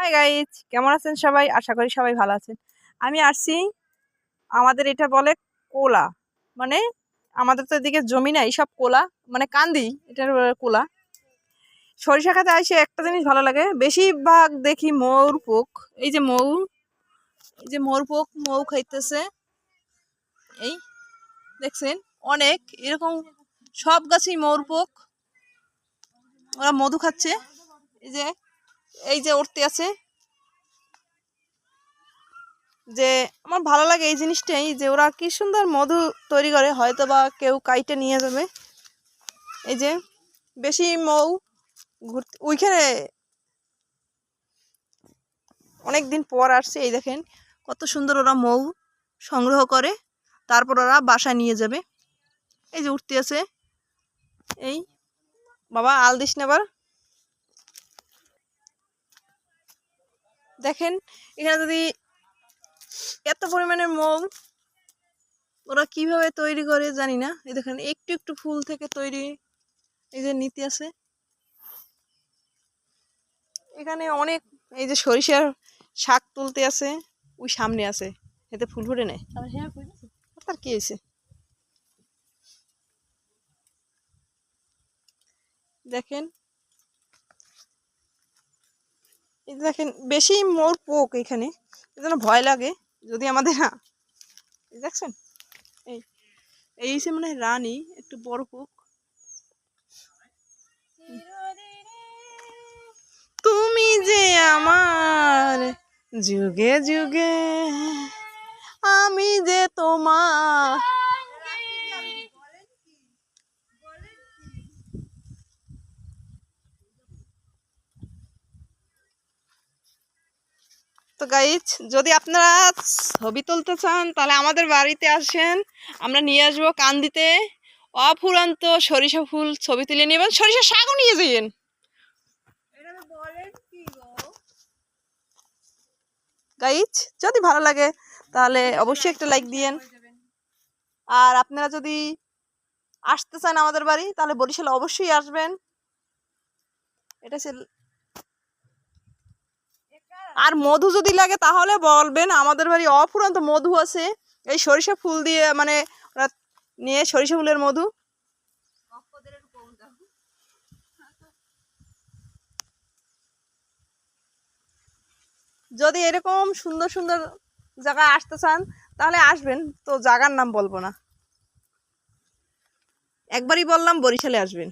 Hi guys কেমন আছেন সবাই? আশা করি সবাই ভালো আছেন। আমি আসছি আমাদের এটা বলে কোলা মানে আমাদের তো এদিকে জমি নাই, সব কোলা মানে কান্দি, এটার কোলা। সরিষা খাতে আসে একটা জিনিস ভালো লাগে, বেশিরভাগ দেখি মৌর পোক, এই যে মৌ এই যে মৌর পোক, মৌ খাইতেছে, এই দেখছেন, অনেক, এরকম সব গাছেই মৌর পোক, ওরা মধু খাচ্ছে, এই যে এই যে উঠতে আছে। যে আমার ভালো লাগে এই জিনিসটাই যে ওরা কি সুন্দর মধু তৈরি করে হয়তো বা কেউ কাইটে নিয়ে যাবে। এই যে বেশি মৌ ঘুরতে, ওইখানে অনেক দিন পর আসছে, এই দেখেন কত সুন্দর ওরা মৌ সংগ্রহ করে, তারপর ওরা বাসায় নিয়ে যাবে। এই যে উঠতে আছে। এই, বাবা আল দিস না দেখেন এখানে যদি এত পরিমাণের মৌ ওরা কীভাবে তৈরি করে জানি না। এই দেখেন একটু একটু ফুল থেকে তৈরি এই যে নীতি আছে। এখানে অনেক এই যে সরিষার শাক তুলতে আছে ওই সামনে আছে। এতে ফুল ফুটে নেয় তার কি হয়েছে? দেখেন এই দেখেন, বেশি মোর পোক এখানে জন্য ভয় লাগে যদি আমাদের না। দেখছেন? এই এই সে মানে রানী, একটু বড় পোক। তুমি যে আমার, যুগে যুগে আমি যে তোমার তো গাইজ যদি আপনারা ছবি তুলতে চান তাহলে আমাদের বাড়িতে আসেন। আমরা নিয়ে আসব কান্দিতে। অফুরন্ত সরিষা ফুল ছবি তুলে নেবেন সরিষা শাকও নিয়ে যাইয়েন। গাইজ যদি ভালো লাগে তাহলে অবশ্যই একটা লাইক দিয়েন। আর আপনারা যদি আসতে চান আমাদের বাড়ি তাহলে বরিশালে অবশ্যই আসবেন। এটা আর মধু যদি লাগে তাহলে বলবেন, আমাদের বাড়ি অফুরন্ত মধু আছে। এই সরিষা ফুল দিয়ে মানে ওরা নিয়ে সরিষা ফুলের মধু। যদি এরকম সুন্দর সুন্দর জায়গায় আসতে চান, তাহলে আসবেন। তো জায়গার নাম বলব না। একবারই বললাম বরিশালে আসবেন।